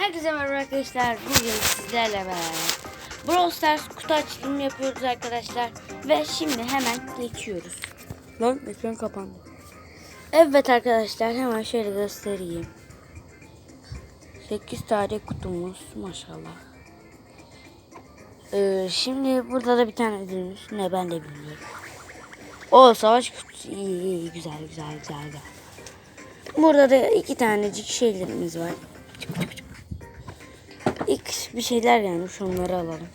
Herkese merhaba arkadaşlar. Bugün sizlerle beraber Brawl Stars kutu açılımı yapıyoruz arkadaşlar. Ve şimdi hemen geçiyoruz. Lan ekran kapandı. Evet arkadaşlar hemen şöyle göstereyim. 8 tane kutumuz maşallah. Ee, şimdi burada da bir tane ödülümüz. Ne ben de bilmiyorum. O savaş kutusu. İyi, iyi, güzel güzel güzel güzel. Burada da iki tanecik şeylerimiz var. İlk bir şeyler yani şunları alalım.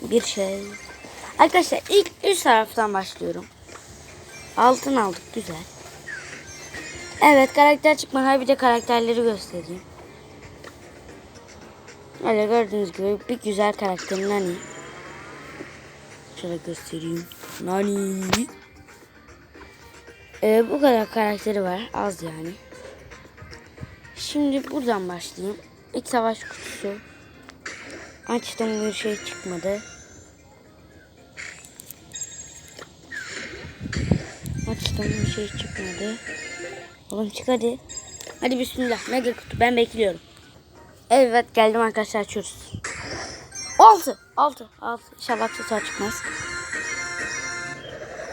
Bir şey. Arkadaşlar ilk üst taraftan başlıyorum. Altın aldık güzel. Evet karakter çıkmadan bir de karakterleri göstereyim. Öyle gördüğünüz gibi bir güzel karakter Nani. Şöyle göstereyim. Nani. Ee, bu kadar karakteri var. Az yani. Şimdi buradan başlayayım. İlk savaş kutusu. Açtım bir şey çıkmadı. Açtım bir şey çıkmadı. Oğlum çık hadi. Hadi bismillah. Mega kutu. Ben bekliyorum. Evet geldim arkadaşlar açıyoruz. Altı. Altı. Altı. İnşallah tutar çıkmaz.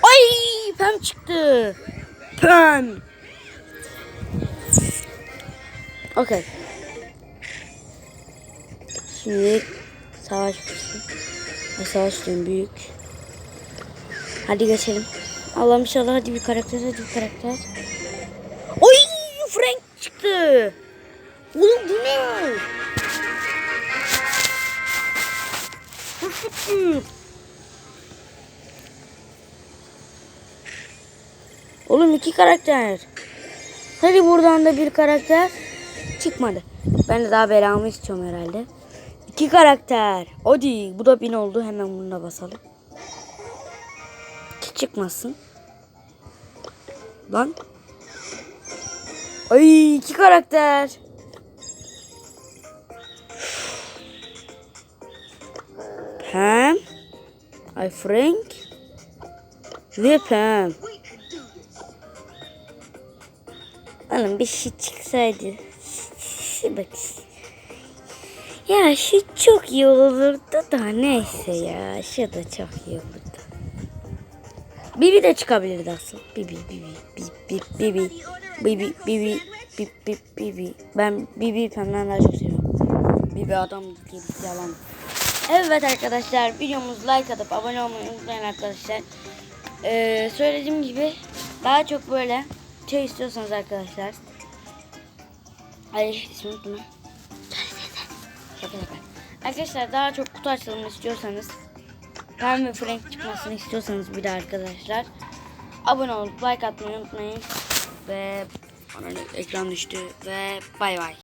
Ay pem çıktı. Pem. Okey. Şimdi savaş. Ay, Savaş diyorum büyük. Hadi geçelim. Allah'ım inşallah hadi bir karakter hadi bir karakter. Oy Frank çıktı. Oğlum bu ne? Oğlum iki karakter. Hadi buradan da bir karakter çıkmadı. Ben de daha belamı istiyorum herhalde. İki karakter. Hadi bu da bin oldu. Hemen bunu basalım. Hiç çıkmasın. Lan. Ay iki karakter. Pam. Ay Frank. Ve Pam. Oğlum bir şey çıksaydı. Bak. Ya şu çok iyi olurdu da neyse ya. Şu da çok iyi olurdu. Bibi de çıkabilirdi aslında. Bibi, Bibi, Bibi, Bibi, Bibi, Bibi, Bibi, Bibi. Ben Bibi Pem'den daha çok seviyorum. Bibi adam değil, yalan. Evet arkadaşlar videomuz like atıp abone olmayı unutmayın arkadaşlar. Ee, söylediğim gibi daha çok böyle şey istiyorsanız arkadaşlar. Ay ismi unuttum lan. Arkadaşlar daha çok kutu açılımı istiyorsanız Pam ve Frank çıkmasını istiyorsanız bir de arkadaşlar abone olup like atmayı unutmayın ve Ana, ekran düştü ve bay bay.